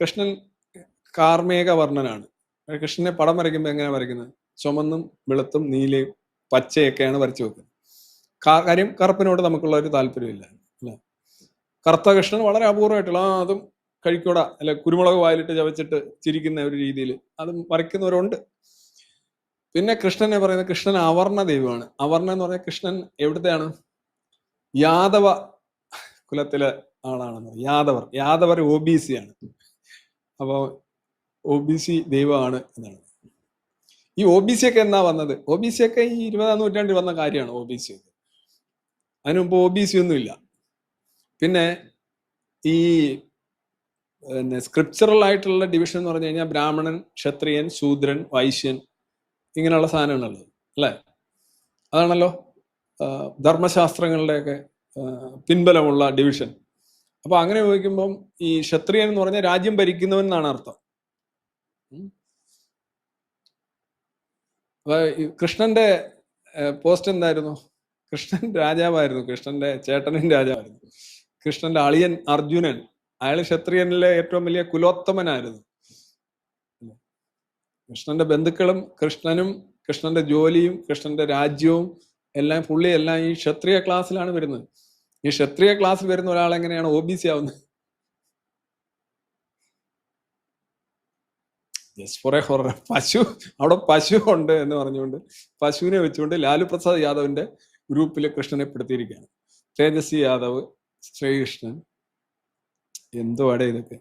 കൃഷ്ണൻ കാർമേക വർണനാണ് കൃഷ്ണനെ പടം വരയ്ക്കുമ്പോൾ എങ്ങനെ വരയ്ക്കുന്നത്? ചുമന്നും വെളുത്തും നീലയും പച്ചയൊക്കെയാണ് വരച്ചു വെക്കുന്നത്. കാര്യം കറുപ്പിനോട് നമുക്കുള്ള ഒരു താല്പര്യമില്ല അല്ലെ? കറുത്ത കൃഷ്ണൻ വളരെ അപൂർവമായിട്ടുള്ള ആ അതും കഴിക്കൂട അല്ലെ കുരുമുളക് വായിലിട്ട് ചവച്ചിട്ട് ചിരിക്കുന്ന ഒരു രീതിയിൽ അതും വരയ്ക്കുന്നവരുണ്ട്. പിന്നെ കൃഷ്ണനെ പറയുന്നത് കൃഷ്ണൻ അവർണ ദൈവമാണ്. അവർണ എന്ന് പറഞ്ഞാൽ കൃഷ്ണൻ എവിടുത്തെയാണ്? യാദവ കുലത്തിലെ ആളാണെന്ന് യാദവർ യാദവർ ഒ ബി സി ആണ്. അപ്പോൾ ഒ ബി സി ദൈവമാണ് എന്നാണ്. ഈ ഒ ബി സി ഒക്കെ എന്നാ വന്നത്? ഒ ബി സി ഒക്കെ ഈ ഇരുപതാം നൂറ്റാണ്ടിൽ വന്ന കാര്യമാണ് ഒ ബി സി ഒക്കെ അതിനു ഒ ബി സി ഒന്നും ഇല്ല പിന്നെ ഈ പിന്നെ സ്ക്രിപ്ചറൽ ആയിട്ടുള്ള ഡിവിഷൻ എന്ന് പറഞ്ഞു കഴിഞ്ഞാൽ ബ്രാഹ്മണൻ ക്ഷത്രിയൻ ശൂദ്രൻ വൈശ്യൻ ഇങ്ങനെയുള്ള സാധനങ്ങളുള്ളത് അല്ലേ? അതാണല്ലോ ധർമ്മശാസ്ത്രങ്ങളുടെയൊക്കെ പിൻബലമുള്ള ഡിവിഷൻ അപ്പൊ അങ്ങനെ ചോദിക്കുമ്പം ഈ ക്ഷത്രിയൻ എന്ന് പറഞ്ഞാൽ രാജ്യം ഭരിക്കുന്നവൻ എന്നാണ് അർത്ഥം. കൃഷ്ണന്റെ പോസ്റ്റ് എന്തായിരുന്നു? കൃഷ്ണൻ രാജാവായിരുന്നു. കൃഷ്ണന്റെ ചേട്ടനും രാജാവായിരുന്നു. കൃഷ്ണന്റെ അളിയൻ അർജുനൻ. അയാൾ ക്ഷത്രിയനിലെ ഏറ്റവും വലിയ കുലോത്തമനായിരുന്നു. കൃഷ്ണന്റെ ബന്ധുക്കളും കൃഷ്ണനും കൃഷ്ണന്റെ ജോലിയും കൃഷ്ണന്റെ രാജ്യവും എല്ലാം പുള്ളി എല്ലാം ഈ ക്ഷത്രിയ ക്ലാസ്സിലാണ് വരുന്നത്. ഈ ക്ഷത്രിയ ക്ലാസ്സിൽ വരുന്ന ഒരാൾ എങ്ങനെയാണ് ഒ ബി സി ആവുന്നത് പശു അവിടെ പശു ഉണ്ട് എന്ന് പറഞ്ഞുകൊണ്ട് പശുവിനെ വെച്ചുകൊണ്ട് ലാലു പ്രസാദ് യാദവിന്റെ ഗ്രൂപ്പിൽ കൃഷ്ണനെ പെടുത്തിയിരിക്കുകയാണ്. തേജസ്വി യാദവ് ശ്രീകൃഷ്ണൻ എന്തോ അടേ ഇതൊക്കെ.